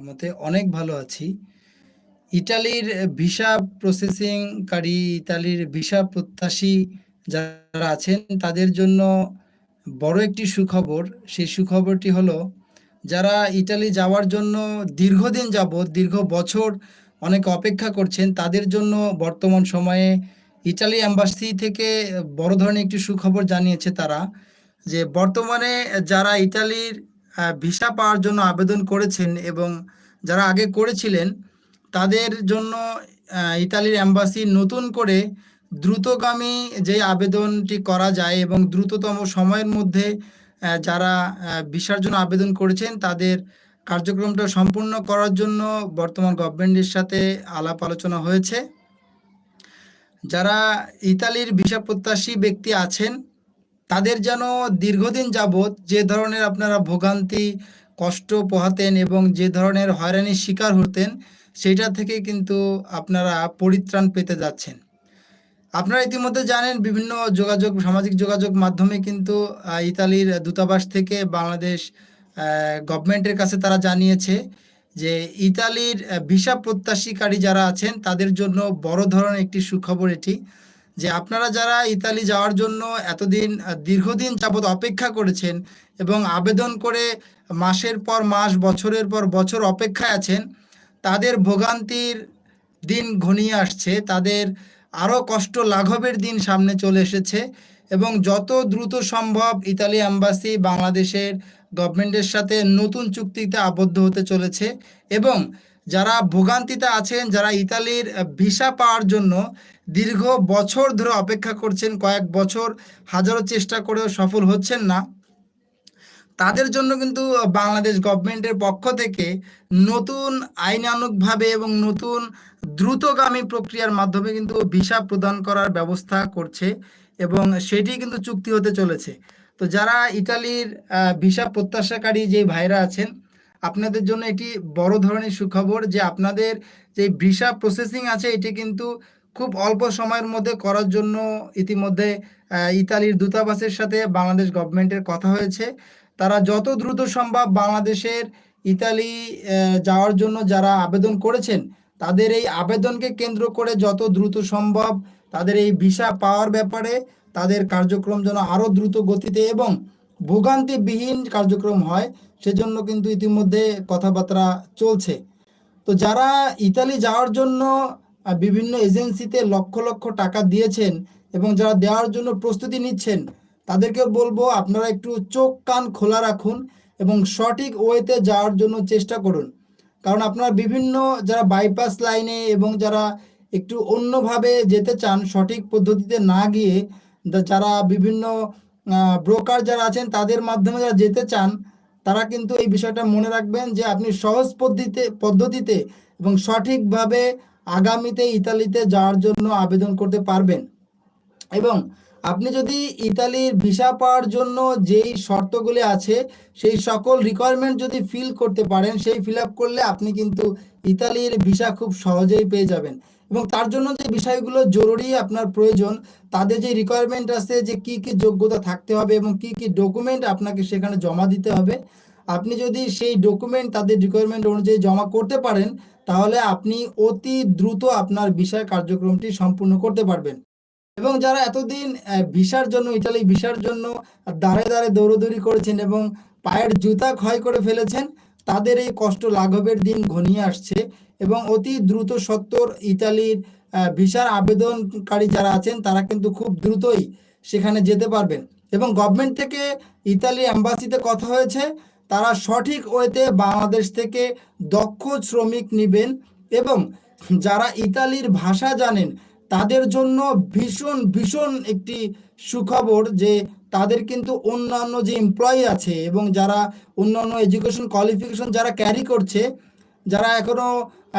মতে অনেক ভালো আছি। ইটালির ভিসা প্রসেসিংকারী, ইতালির ভিসা প্রত্যাশী যারা আছেন তাদের জন্য বড় একটি সুখবর। সেই সুখবরটি হলো যারা ইটালি যাওয়ার জন্য দীর্ঘদিন যাবৎ, দীর্ঘ বছর অনেক অপেক্ষা করছেন তাদের জন্য বর্তমান সময়ে ইটালি এম্বাসি থেকে বড় ধরনের একটি সুখবর জানিয়েছে তারা যে বর্তমানে যারা ইটালির ভিসা পাওয়ার জন্য আবেদন করেছেন এবং যারা আগে করেছিলেন তাদের জন্য ইতালির এম্বাসি নতুন করে দ্রুতগামী যে আবেদনটি করা যায় এবং দ্রুততম সময়ের মধ্যে যারা ভিসার জন্য আবেদন করেছেন তাদের কার্যক্রমটা সম্পূর্ণ করার জন্য বর্তমান গভর্নমেন্টের সাথে আলাপ আলোচনা হয়েছে। যারা ইতালির ভিসা প্রত্যাশী ব্যক্তি আছেন, তাদের যেন দীর্ঘদিন যাবৎ যে ধরনের আপনারা ভোগান্তি, কষ্ট পোহাতেন এবং যে ধরনের হয়রানির শিকার হতেন, সেইটা থেকে কিন্তু আপনারা পরিত্রাণ পেতে যাচ্ছেন। আপনারা ইতিমধ্যে জানেন বিভিন্ন যোগাযোগ সামাজিক যোগাযোগ মাধ্যমে কিন্তু ইতালির দূতাবাস থেকে বাংলাদেশ গভর্নমেন্টের কাছে তারা জানিয়েছে যে ইতালির ভিসা প্রত্যাশীকারী যারা আছেন তাদের জন্য বড় ধরনের একটি সুখবর এটি। যে আপনারা যারা ইতালি যাওয়ার জন্য এতদিন দীর্ঘদিন যাবৎ অপেক্ষা করেছেন এবং আবেদন করে মাসের পর মাস, বছরের পর বছর অপেক্ষায় আছেন, তাদের ভোগান্তির দিন ঘনিয়ে আসছে। তাদের আরও কষ্ট লাঘবের দিন সামনে চলে এসেছে এবং যত দ্রুত সম্ভব ইতালি অ্যাম্বাসি বাংলাদেশের গভর্নমেন্টের সাথে নতুন চুক্তিতে আবদ্ধ হতে চলেছে এবং যারা ভোগান্তিতে আছেন, যারা ইতালির ভিসা পাওয়ার জন্য দীর্ঘ বছর ধরে অপেক্ষা করছেন, কয়েক বছর হাজারো চেষ্টা করেও সফল হচ্ছেন না। তাদের জন্য কিন্তু বাংলাদেশ গভর্নমেন্টের পক্ষ থেকে নতুন আইনানুগভাবে এবং নতুন দ্রুতগামী প্রক্রিয়ার মাধ্যমে কিন্তু ভিসা প্রদান করার ব্যবস্থা করছে এবং সেটি কিন্তু চুক্তি হতে চলেছে। তো যারা ইতালির ভিসা প্রত্যাশাকারী যে ভাইরা আছেন, আপনাদের জন্য এটি বড় ধরনের সুখবর যে আপনাদের যে ভিসা প্রসেসিং আছে এটি কিন্তু খুব অল্প সময়ের মধ্যে করার জন্য ইতিমধ্যে ইতালির দূতাবাসের সাথে বাংলাদেশ গভর্নমেন্টের কথা হয়েছে। তারা যত দ্রুত সম্ভব বাংলাদেশের ইতালি যাওয়ার জন্য যারা আবেদন করেছেন, তাদের এই আবেদনকে কেন্দ্র করে যত দ্রুত সম্ভব তাদের এই ভিসা পাওয়ার ব্যাপারে তাদের কার্যক্রম যেন আরও দ্রুত গতিতে এবং ভোগান্তিবিহীন কার্যক্রম হয়, সেজন্য কিন্তু ইতিমধ্যে কথাবার্তা চলছে। তো যারা ইতালি যাওয়ার জন্য বিভিন্ন এজেন্সিতে লক্ষ, লক্ষ টাকা দিয়েছেন এবং যারা দেওয়ার জন্য প্রস্তুতি নিচ্ছেন, তাদেরকে বলব আপনারা একটু চোখ কান খোলা রাখুন এবং সঠিক ওয়েতে যাওয়ার জন্য চেষ্টা করুন। কারণ আপনারা বিভিন্ন যারা বাইপাস লাইনে এবং যারা একটু অন্যভাবে যেতে চান, সঠিক পদ্ধতিতে না গিয়ে যারা বিভিন্ন ব্রোকার যারা আছেন তাদের মাধ্যমে যারা যেতে চান, তারা কিন্তু এই বিষয়টা মনে রাখবেন যে আপনি সহজ পদ্ধতিতে পদ্ধতিতে এবং সঠিকভাবে আগামীতে ইতালিতে যাওয়ার জন্য আবেদন করতে পারবেন। এবং আপনি যদি ইতালির ভিসা পাওয়ার জন্য যেই শর্তগুলি আছে, সেই সকল রিকোয়ারমেন্ট যদি ফিল করতে পারেন, সেই ফিল করলে আপনি কিন্তু ইতালির ভিসা খুব সহজেই পেয়ে যাবেন। এবং তার জন্য যে বিষয়গুলো জরুরি আপনার প্রয়োজন, তাদের যে রিকোয়ারমেন্ট আছে যে কি, কি যোগ্যতা থাকতে হবে এবং কি, কি ডকুমেন্ট আপনাকে সেখানে জমা দিতে হবে। আপনি যদি সেই ডকুমেন্ট তাদের রিকোয়ারমেন্ট অনুযায়ী জমা করতে পারেন, তাহলে আপনি অতি দ্রুত আপনার ভিসার কার্যক্রমটি সম্পূর্ণ করতে পারবেন। এবং যারা এতদিন ভিসার জন্য ইতালি ভিসার জন্য দাঁড়ে, দাঁড়ে দৌড়াদৌড়ি করেছেন এবং পায়ের জুতা ক্ষয় করে ফেলেছেন, তাদের এই কষ্ট লাঘবের দিন ঘনিয়ে আসছে এবং অতি দ্রুত সত্বর ইতালির ভিসার আবেদনকারী যারা আছেন তারা কিন্তু খুব দ্রুতই সেখানে যেতে পারবেন। এবং গভর্নমেন্ট থেকে ইতালি অ্যাম্বাসিতে কথা হয়েছে, তারা সঠিক ওয়েতে বাংলাদেশ থেকে দক্ষ শ্রমিক নেবেন এবং যারা ইতালির ভাষা জানেন, তাদের জন্য ভীষণ, ভীষণ একটি সুখবর যে তাদের কিন্তু অন্যান্য যে এমপ্লয়ি আছে এবং যারা অন্যান্য এডুকেশন কোয়ালিফিকেশন যারা ক্যারি করছে, যারা এখনও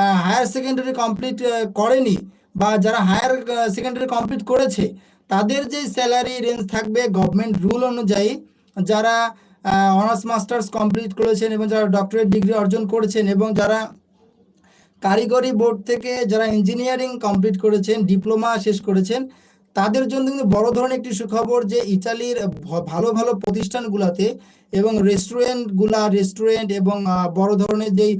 আ হায়ার সেকেন্ডারি কমপ্লিট করেনি বা যারা হায়ার সেকেন্ডারি কমপ্লিট করেছে, তাদের যে স্যালারি রেঞ্জ থাকবে গভর্নমেন্ট রুল অনুযায়ী, যারা অনার্স মাস্টার্স কমপ্লিট করেছেন এবং যারা ডক্টরেট ডিগ্রি অর্জন করেছেন এবং যারা কারিগরি বোর্ড থেকে যারা ইঞ্জিনিয়ারিং কমপ্লিট করেছেন, ডিপ্লোমা শেষ করেছেন, তাদের জন্য কিন্তু বড় ধরনের একটি সুখবর যে ইতালির ভালো ভালো প্রতিষ্ঠানগুলোতে এবং রেস্টুরেন্টগুলা, রেস্টুরেন্ট এবং বড় ধরনের যেই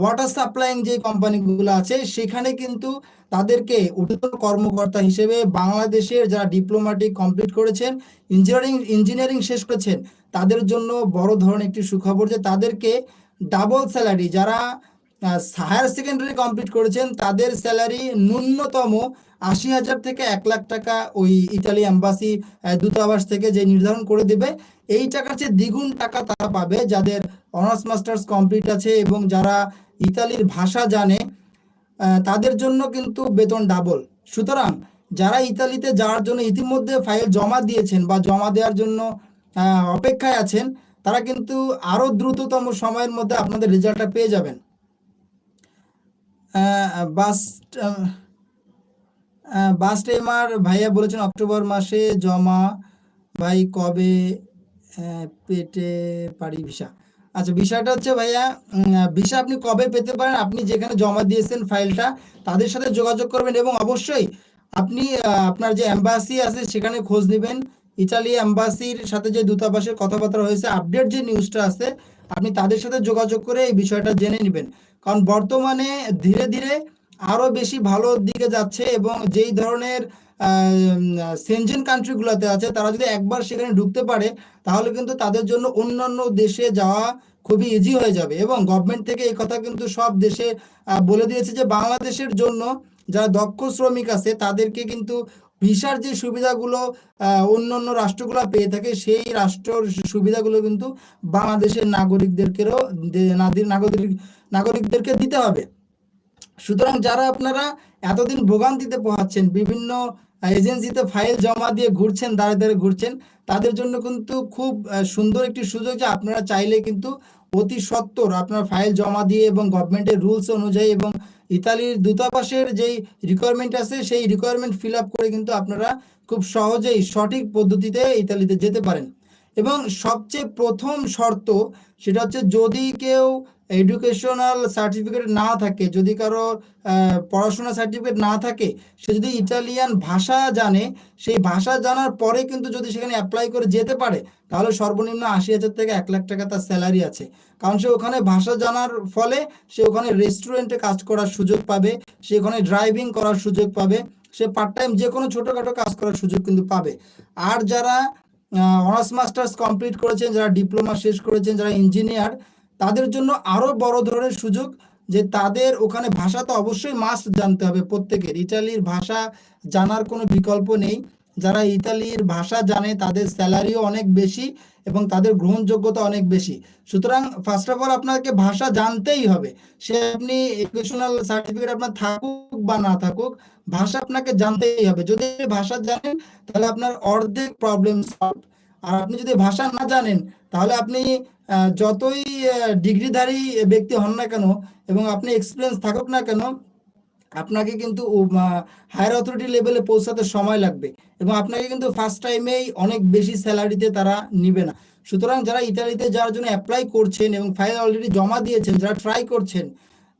ওয়াটার সাপ্লাইং যে কোম্পানিগুলো আছে, সেখানে কিন্তু তাদেরকে ঊর্ধ্বতন কর্মকর্তা হিসেবে বাংলাদেশের যারা ডিপ্লোম্যাটিক কমপ্লিট করেছেন, ইঞ্জিনিয়ারিং ইঞ্জিনিয়ারিং শেষ করেছেন, তাদের জন্য বড় ধরনের একটি সুখবর যে তাদেরকে ডাবল স্যালারি যারা হায়ার সেকেন্ডারি কমপ্লিট করেছেন, তাদের স্যালারি ন্যূনতম আশি হাজার থেকে এক লাখ টাকা ওই ইতালি অ্যাম্বাসি দূতাবাস থেকে যে নির্ধারণ করে দেবে, এই টাকার চেয়ে দ্বিগুণ টাকা তারা পাবে যাদের অনার্স মাস্টার্স কমপ্লিট আছে এবং যারা ইতালির ভাষা জানে তাদের জন্য কিন্তু বেতন ডাবল সুতরাং যারা ইতালিতে যাওয়ার জন্য ইতিমধ্যে ফাইল জমা দিয়েছেন বা জমা দেওয়ার জন্য অপেক্ষায় আছেন, তারা কিন্তু আরও দ্রুততম সময়ের মধ্যে আপনাদের রেজাল্টটা পেয়ে যাবেন। বাস টাইমার ভাইয়া বলেছেন অক্টোবর মাসে জমা। ভাই, কবে পেতে পারি ভিসা? আচ্ছা বিষয়টা হচ্ছে ভাইয়া ভিসা আপনি কবে পেতে পারেন? আপনি যেখানে জমা দিয়েছেন ফাইলটা, তাদের সাথে যোগাযোগ করবেন এবং অবশ্যই আপনি আপনার যে অ্যাম্বাসি আছে সেখানে খোঁজ নেবেন। ইতালি অ্যাম্বাসির সাথে যে দূতাবাসের কথাবার্তা হয়েছে আপডেট যে নিউজটা আছে, আপনি তাদের সাথে যোগাযোগ করে এই বিষয়টা জেনে নেবেন। কারণ বর্তমানে ধীরে ধীরে আরও বেশি ভালো দিকে যাচ্ছে এবং যেই ধরনের সেনজেন কান্ট্রিগুলোতে আছে, তারা যদি একবার সেখানে ঢুকতে পারে, তাহলে কিন্তু তাদের জন্য অন্যান্য দেশে যাওয়া খুবই ইজি হয়ে যাবে। এবং গভর্নমেন্ট থেকে এই কথা কিন্তু সব দেশে বলে দিয়েছে যে বাংলাদেশের জন্য যারা দক্ষ শ্রমিক আছে, তাদেরকে কিন্তু ভিসার যে সুবিধাগুলো অন্য অন্য রাষ্ট্রগুলো পেয়ে থাকে, সেই রাষ্ট্রর সুবিধাগুলো কিন্তু বাংলাদেশের নাগরিকদেরকেও নাগরিক নাগরিকদেরকে দিতে হবে। সুতরাং যারা আপনারা এতদিন ভোগান্তিতে পোহাচ্ছেন, বিভিন্ন এজেন্সিতে ফাইল জমা দিয়ে ঘুরছেন, দাঁড়ে দাঁড়ে ঘুরছেন, তাদের জন্য কিন্তু খুব সুন্দর একটি সুযোগ যে আপনারা চাইলে কিন্তু অতি সত্বর আপনার ফাইল জমা দিয়ে এবং গভর্নমেন্টের রুলস অনুযায়ী এবং ইতালির দূতাবাসের যেই রিকোয়ারমেন্ট আছে, সেই রিকোয়ারমেন্ট ফিল আপ করে কিন্তু আপনারা খুব সহজেই সঠিক পদ্ধতিতে ইতালিতে যেতে পারেন। এবং সবচেয়ে প্রথম শর্ত সেটা হচ্ছে যদি কেউ এডুকেশনাল সার্টিফিকেট না থাকে, যদি কারও পড়াশোনা সার্টিফিকেট না থাকে, সে যদি ইটালিয়ান ভাষা জানে, সেই ভাষা জানার পরে কিন্তু যদি সেখানে অ্যাপ্লাই করে যেতে পারে, তাহলে সর্বনিম্ন আশি হাজার থেকে এক লাখ টাকা তার স্যালারি আছে। কারণ সে ওখানে ভাষা জানার ফলে সে ওখানে রেস্টুরেন্টে কাজ করার সুযোগ পাবে, সে ওখানে ড্রাইভিং করার সুযোগ পাবে, সে পার্ট টাইম যে কোনো ছোটোখাটো কাজ করার সুযোগ কিন্তু পাবে। আর যারা অনার্স মাস্টার্স কমপ্লিট করেছেন, যারা ডিপ্লোমা শেষ করেছেন, যারা ইঞ্জিনিয়ার তাদের জন্য আরও বড় ধরনের সুযোগ যে তাদের ওখানে ভাষা তো অবশ্যই মাস্ট জানতে হবে প্রত্যেকের। ইটালির ভাষা জানার কোনো বিকল্প নেই। যারা ইতালির ভাষা জানে, তাদের স্যালারিও অনেক বেশি এবং তাদের গ্রহণযোগ্যতা অনেক বেশি। সুতরাং ফার্স্ট অফ অল আপনাকে ভাষা জানতেই হবে। সে আপনি এডুকেশনাল সার্টিফিকেট আপনার থাকুক বা না থাকুক, ভাষা আপনাকে জানতেই হবে। যদি ভাষা জানেন, তাহলে আপনার অর্ধেক প্রবলেম সলভ আর আপনি যদি ভাষা না জানেন, তাহলে আপনি যতই ডিগ্রিধারী ব্যক্তি হন না কেন এবং আপনি এক্সপিরিয়েন্স থাকুক না কেন, আপনাকে কিন্তু হায়ার অথরিটি লেভেলে পৌঁছাতে সময় লাগবে এবং আপনাকে কিন্তু ফার্স্ট টাইমেই অনেক বেশি স্যালারিতে তারা নিবে না। সুতরাং যারা ইতালিতে যাওয়ার জন্য অ্যাপ্লাই করছেন এবং ফাইল অলরেডি জমা দিয়েছেন, যারা ট্রাই করছেন,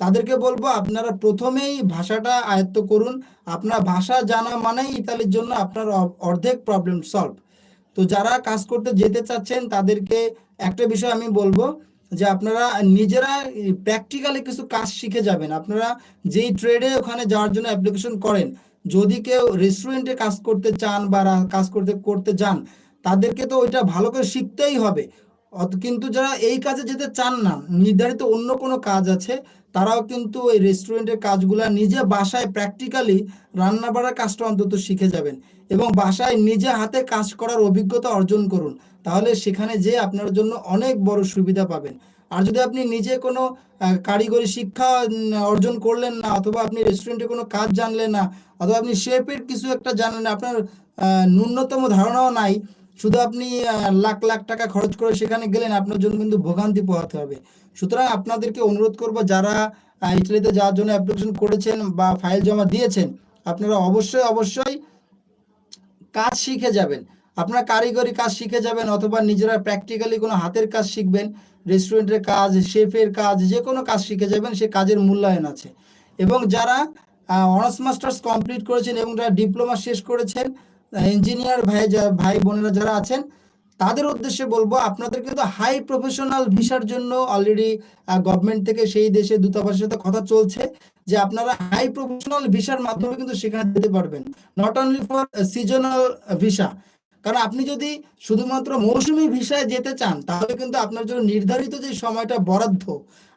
তাদেরকে বলব আপনারা প্রথমেই ভাষাটা আয়ত্ত করুন। আপনার ভাষা জানা মানেই ইতালির জন্য আপনার অর্ধেক প্রবলেম সলভ তো যারা কাজ করতে যেতে চাচ্ছেন, তাদেরকে একটা বিষয় আমি বলব যে আপনারা নিজেরা প্র্যাকটিক্যালি কিছু কাজ শিখে যাবেন। আপনারা যেই ট্রেডে ওখানে যাওয়ার জন্য অ্যাপ্লিকেশন করেন, যদি কেউ রেস্টুরেন্টে কাজ করতে চান বা কাজ করতে করতে যান, তাদেরকে তো ওইটা ভালো করে শিখতেই হবে। কিন্তু যারা এই কাজে যেতে চান না, নির্ধারিত অন্য কোনো কাজ আছে তারাও কিন্তু এই রেস্টুরেন্টের কাজগুলো নিজে বাসায় প্র্যাকটিক্যালি রান্না বাড়ার কাজটা অন্তত শিখে যাবেন এবং বাসায় নিজে হাতে কাজ করার অভিজ্ঞতা অর্জন করুন। তাহলে সেখানে যে আপনার জন্য অনেক বড় সুবিধা পাবেন। আর যদি আপনি নিজে কোনো কারিগরি শিক্ষা অর্জন করলেন না অথবা আপনি রেস্টুরেন্টে কোনো কাজ জানলেন না অথবা আপনি শেফের কিছু একটা জানেন না, আপনার ন্যূনতম ধারণাও নাই শুধু আপনি লাখ লাখ টাকা খরচ করে সেখানে গেলেন, আপনার জন্য কিন্তু ভোগান্তি পোহাতে হবে। সুতরাং আপনাদেরকে অনুরোধ করব, যারা ইটালিতে যাওয়ার জন্য অ্যাপ্লিকেশন করেছেন বা ফাইল জমা দিয়েছেন, আপনারা অবশ্যই অবশ্যই কাজ শিখে যাবেন। আপনারা কারিগরি কাজ শিখে যাবেন অথবা নিজেরা প্র্যাকটিক্যালি কোনো হাতের কাজ শিখবেন রেস্টুরেন্টের কাজ শেফের কাজ, যে কোনো কাজ শিখে যাবেন, সে কাজের মূল্যায়ন আছে। এবং যারা অনার্স মাস্টার্স কমপ্লিট করেছেন এবং যারা ডিপ্লোমা শেষ করেছেন ইঞ্জিনিয়ার ভাই ভাই বোনেরা যারা আছেন, তাদের উদ্দেশ্যে বলব, আপনাদের কিন্তু হাই প্রফেশনাল ভিসার জন্য অলরেডি গভর্নমেন্ট থেকে সেই দেশে দূতাবাসের সাথে কথা চলছে যে আপনারা হাই প্রফেশনাল ভিসার মাধ্যমে কিন্তু সেখানে যেতে পারবেন। Not only for seasonal visa কারণ আপনি যদি শুধুমাত্র মৌসুমী ভিসায় যেতে চান, তাহলে কিন্তু আপনার জন্য নির্ধারিত যে সময়টা বরাদ্দ,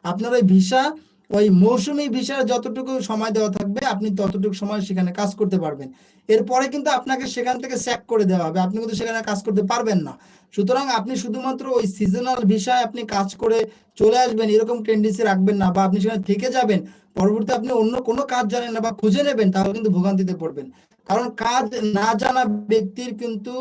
আপনার ওই ভিসা ওই মৌসুমী ভিসার যতটুকু সময় দেওয়া থাকবে, আপনি ততটুকু সময় সেখানে কাজ করতে পারবেন। এরপরে কিন্তু আপনাকে সেখান থেকে স্যাক করে দেওয়া হবে। আপনি কিন্তু সেখানে কাজ করতে পারবেন না। সুতরাং আপনি শুধুমাত্র ওই সিজনাল ভিসায় আপনি কাজ করে চলে আসবেন, এরকম টেন্ডেন্সি রাখবেন না বা আপনি সেখানে থেকে যাবেন পরবর্তী আপনি অন্য কোনো কাজ জানেন না বা খুঁজে নেবেন, তাহলে কিন্তু ভোগান্তিতে পড়বেন। কারণ কাজ না জানা ব্যক্তির কিন্তু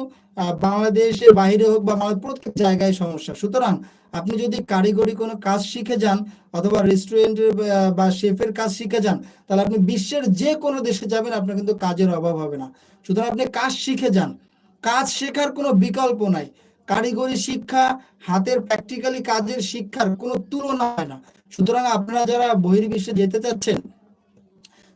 বাংলাদেশের বাইরে হোক বা প্রত্যেক জায়গায় সমস্যা। সুতরাং আপনি যদি কারিগরি কোনো কাজ শিখে যান অথবা রেস্টুরেন্টের বা শেফের কাজ শিখে যান, তাহলে আপনি বিশ্বের যে কোনো দেশে যাবেন, আপনার কিন্তু কাজের অভাব হবে না। সুতরাং আপনি কাজ শিখে যান। কাজ শেখার কোনো বিকল্প নাই। কারিগরি শিক্ষা হাতের প্র্যাকটিক্যালি কাজের শিক্ষার কোনো তুলনা হয় না। সুতরাং আপনারা যারা বহির্বিশ্বে যেতে চাচ্ছেন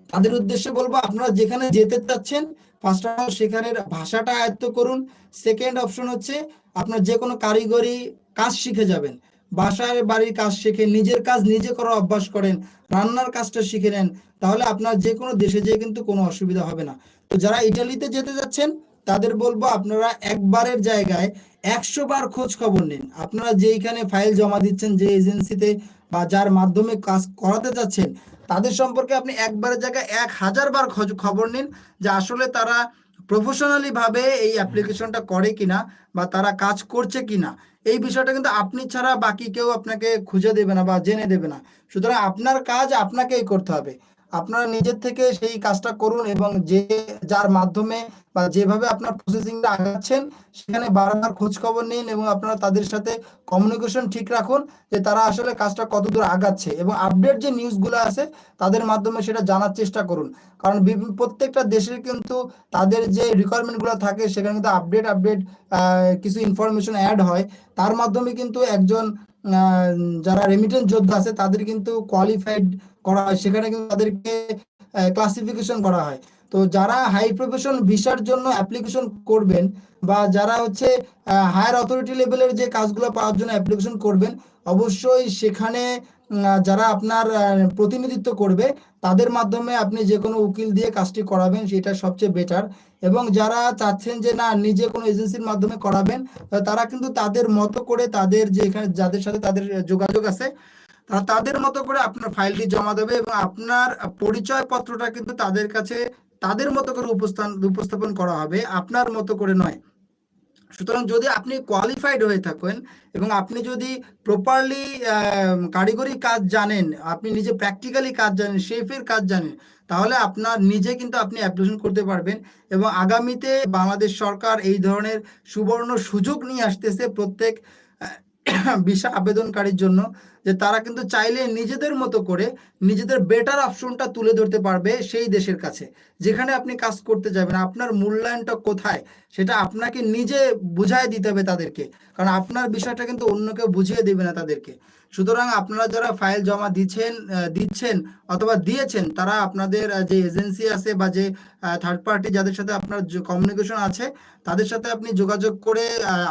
তাদের উদ্দেশ্যে বলব, আপনারা যেখানে যেতে চাচ্ছেন ফার্স্ট অফ অল সেখানের ভাষাটা আয়ত্ত করুন। সেকেন্ড অপশন হচ্ছে, আপনার যে কোনো কারিগরি কাজ শিখে যাবেন। বাসার বাড়ির কাজ শিখে, নিজের কাজ নিজে করার অভ্যাস করেন, রান্নার কাজটা শিখে নেন, তাহলে আপনার যে কোনো দেশে যেয়ে কিন্তু কোনো অসুবিধা হবে না। তো যারা ইটালিতে যেতে যাচ্ছেন, তাদের বলব, আপনারা একবারের জায়গায় একশো বার খোঁজ খবর নিন। আপনারা যেইখানে ফাইল জমা দিচ্ছেন, যে এজেন্সিতে বা যার মাধ্যমে কাজ করাতে যাচ্ছেন তাদের সম্পর্কে আপনি একবারের জায়গায় এক হাজার বার খবর নিন যে আসলে তারা প্রফেশনালি ভাবে এই অ্যাপ্লিকেশনটা করে কিনা বা তারা কাজ করছে কিনা। এই বিষয়টা কিন্তু আপনি ছাড়া বাকি কেউ আপনাকে খুঁজে দেবে না বা জেনে দেবে না। সুতরাং আপনার কাজ আপনাকেই করতে হবে। আপনারা নিজের থেকে সেই কাজটা করুন এবং যে যার মাধ্যমে বা যেভাবে আপনার প্রসেসিংটা আগাচ্ছেন, সেখানে বারবার খোঁজ খবর নিন এবং আপনারা তাদের সাথে কমিউনিকেশন ঠিক রাখুন যে তারা আসলে কাজটা কতদূর আগাচ্ছে এবং আপডেট যে নিউজগুলো আছে, তাদের মাধ্যমে সেটা জানার চেষ্টা করুন। কারণ প্রত্যেকটা দেশের কিন্তু তাদের যে রিকোয়ারমেন্টগুলো থাকে, সেখানে কিন্তু আপডেট আপডেট কিছু ইনফরমেশন অ্যাড হয়। তার মাধ্যমে কিন্তু একজন যারা রেমিটেন্স যোদ্ধা আছে, তাদের কিন্তু কোয়ালিফাইড করা হয়। সেখানে কিন্তু তাদেরকে ক্লাসিফিকেশন করা হয়। তো যারা হাই প্রফেশন ভিসার জন্য অ্যাপ্লিকেশন করবেন বা যারা হচ্ছে হায়ার অথরিটি লেভেলের যে কাজগুলো পাওয়ার জন্য অ্যাপ্লিকেশন করবেন, অবশ্যই সেখানে যারা আপনার প্রতিনিধিত্ব করবে, তাদের মাধ্যমে আপনি যে কোনো উকিল দিয়ে কাজটি করাবেন, সেটা সবচেয়ে বেটার এবং যারা চাচ্ছেন যে না, নিজে কোনো এজেন্সির মাধ্যমে করাবেন তারা কিন্তু তাদের মতো করে তাদের যে এখানে যাদের সাথে তাদের যোগাযোগ আছে, তারা তাদের মতো করে আপনার ফাইলটি জমা দেবে এবং আপনার পরিচয় পত্রটা কিন্তু তাদের কাছে তাদের মতো করে উপস্থান, উপস্থাপন করা হবে, আপনার মতো করে নয়। সুতরাং যদি আপনি কোয়ালিফাইড হয়ে থাকেন এবং আপনি যদি প্রপারলি কারিগরি কাজ জানেন, আপনি নিজে প্র্যাকটিক্যালি কাজ জানেন শেফের কাজ জানেন, তাহলে আপনার নিজে কিন্তু আপনি অ্যাপ্লিকেশন করতে পারবেন এবং আগামীতে বাংলাদেশ সরকার এই ধরনের সুবর্ণ সুযোগ নিয়ে আসতেছে প্রত্যেক ভিসা আবেদনকারীর জন্য যে তারা কিন্তু চাইলে নিজেদের মতো করে নিজেদের বেটার অপশনটা তুলে ধরতে পারবে সেই দেশের কাছে। যেখানে আপনি কাজ করতে যাবেন, আপনার মূল্যায়নটা কোথায় সেটা আপনাকে নিজে বুঝায় দিতে হবে তাদেরকে। কারণ আপনার বিষয়টা কিন্তু অন্য কেউ বুঝিয়ে দেবে না তাদেরকে। সুতরাং আপনারা যারা ফাইল জমা দিচ্ছেন দিচ্ছেন অথবা দিয়েছেন, তারা আপনাদের যে এজেন্সি আছে বা যে থার্ড পার্টি যাদের সাথে আপনার কমিউনিকেশন আছে, তাদের সাথে আপনি যোগাযোগ করে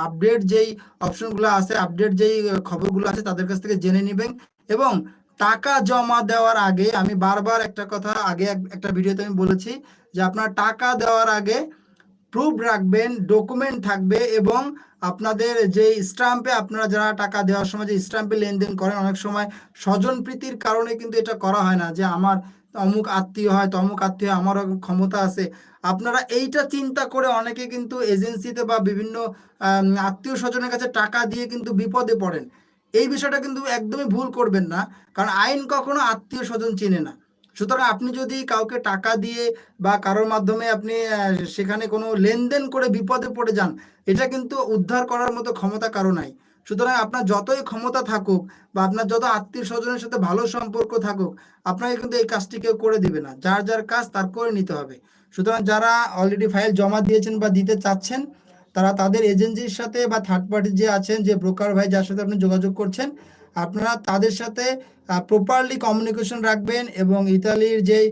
আপডেট যেই অপশনগুলো আছে আপডেট যেই খবরগুলো আছে তাদের কাছ থেকে জেনে নেবেন এবং টাকা জমা দেওয়ার আগে আমি বারবার একটা কথা আগে এক- একটা ভিডিওতে আমি বলেছি যে আপনার টাকা দেওয়ার আগে প্রুফ রাখবেন ডকুমেন্ট থাকবে এবং আপনাদের যে স্ট্যাম্পে আপনারা যারা টাকা দেওয়ার সময় যে স্ট্যাম্পে লেনদেন করেন, অনেক সময় স্বজন প্রীতির কারণে কিন্তু এটা করা হয় না যে আমার অমুক আত্মীয় হয়, তমুক আত্মীয় আমারও ক্ষমতা আছে। আপনারা এইটা চিন্তা করে অনেকে কিন্তু এজেন্সিতে বা বিভিন্ন আত্মীয় স্বজনের কাছে টাকা দিয়ে কিন্তু বিপদে পড়েন। এই বিষয়টা কিন্তু একদমই ভুল করবেন না, কারণ আইন কখনো আত্মীয় স্বজন চিনে না। সুতরাং আপনি যদি কাউকে টাকা দিয়ে বা কারোর মাধ্যমে আপনি সেখানে কোনো লেনদেন করে বিপদে পড়ে যান, এটা কিন্তু উদ্ধার করার মতো ক্ষমতা কারও নাই। সুতরাং আপনার যতই ক্ষমতা থাকুক বা আপনার যত আত্মীয় স্বজনের সাথে ভালো সম্পর্ক থাকুক, আপনাকে কিন্তু এই কাজটি কেউ করে দিবে না। যার যার কাজ তার করে নিতে হবে। সুতরাং যারা অলরেডি ফাইল জমা দিয়েছেন বা দিতে চাচ্ছেন তারা তাদের এজেন্সির সাথে বা থার্ড পার্টি যে আছেন, যে ব্রোকার ভাই যার সাথে আপনি যোগাযোগ করছেন, আপনারা তাদের সাথে প্রপারলি কমিউনিকেশন রাখবেন এবং ইতালির যেই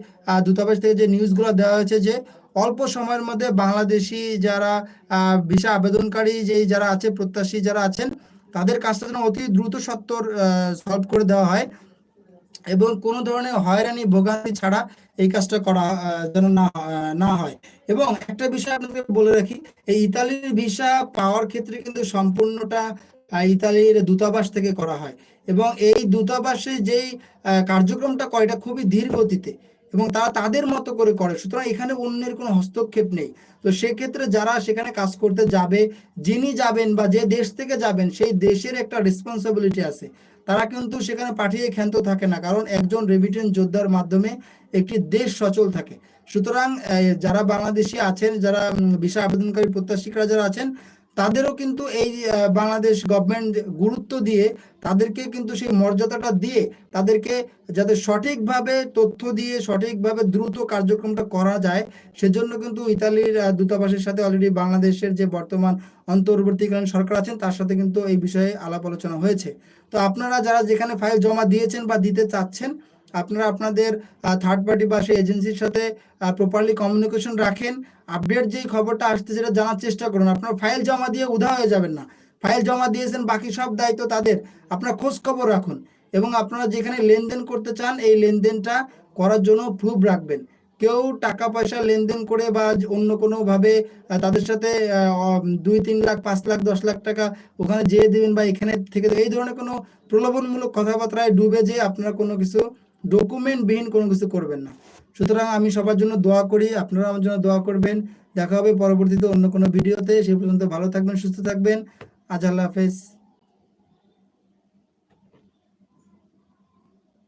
দূতাবাস থেকে যে নিউজগুলো দেওয়া হয়েছে যে অল্প সময়ের মধ্যে বাংলাদেশি যারা ভিসা আবেদনকারী যেই যারা আছে, প্রত্যাশী যারা আছেন, তাদের কাজটা যেন অতি দ্রুত সত্তর সলভ করে দেওয়া হয়। এবং কোনো ধরনের হয়রানি, ভোগান্তি ছাড়া এই কাজটা করা যেন না না হয়। এবং একটা বিষয় আপনাদের বলে রাখি, এই ইতালির ভিসা পাওয়ার ক্ষেত্রে কিন্তু সম্পূর্ণটা ইতালির দূতাবাস থেকে করা হয়। এবং এই দূতাবাসে যেই কার্যক্রমটা করে, এটা খুবই ধীর গতিতে এবং তারা তাদের মতো করে করে। সুতরাং এখানে অন্যের কোনো হস্তক্ষেপ নেই। তো সেক্ষেত্রে যারা সেখানে কাজ করতে যাবে, যিনি যাবেন বা যে দেশ থেকে যাবেন, সেই দেশের একটা রেসপন্সিবিলিটি আছে। তারা কিন্তু সেখানে পাঠিয়ে ক্ষান্ত থাকে না, কারণ একজন রেভিটেন্স যোদ্ধার মাধ্যমে একটি দেশ সচল থাকে। সুতরাং যারা বাংলাদেশি আছেন, যারা ভিসা আবেদনকারী প্রত্যাশিকরা যারা আছেন তাদেরও কিন্তু এই বাংলাদেশ গভর্নমেন্ট গুরুত্ব দিয়ে তাদেরকে কিন্তু সেই মর্যাদাটা দিয়ে তাদেরকে যাতে সঠিকভাবে তথ্য দিয়ে সঠিকভাবে দ্রুত কার্যক্রমটা করা যায়, সেজন্য কিন্তু ইতালির দূতাবাসের সাথে অলরেডি বাংলাদেশের যে বর্তমান অন্তর্বর্তীকালীন সরকার আছেন, তার সাথে কিন্তু এই বিষয়ে আলাপ আলোচনা হয়েছে। তো আপনারা যারা যেখানে ফাইল জমা দিয়েছেন বা দিতে চাচ্ছেন আপনারা আপনাদের থার্ড পার্টি বা সেই এজেন্সির সাথে প্রপারলি কমিউনিকেশন রাখেন আপডেট যেই খবরটা আসছে সেটা জানার চেষ্টা করুন। আপনার ফাইল জমা দিয়ে উধা হয়ে যাবেন না। ফাইল জমা দিয়েছেন, বাকি সব দায়িত্ব তাদের। আপনারা খোঁজ খবর রাখুন এবং আপনারা যেখানে লেনদেন করতে চান, এই লেনদেনটা করার জন্য প্রুফ রাখবেন। কেউ টাকা পয়সা লেনদেন করে বা অন্য কোনোভাবে তাদের সাথে দুই, তিন লাখ, পাঁচ লাখ, দশ লাখ টাকা ওখানে যেয়ে দেবেন বা এখানে থেকে এই ধরনের কোনো প্রলোভনমূলক কথাবার্তায় ডুবে যে আপনারা কোনো কিছু ডকুমেন্টবিহীন কোনো কিছু করবেন না। সুতরাং আমি সবার জন্য দোয়া করি আপনারা আমার জন্য দোয়া করবেন। দেখা হবে পরবর্তীতে অন্য কোনো ভিডিওতে সে পর্যন্ত ভালো থাকবেন, সুস্থ থাকবেন। আজ আল্লাহ হাফেজ।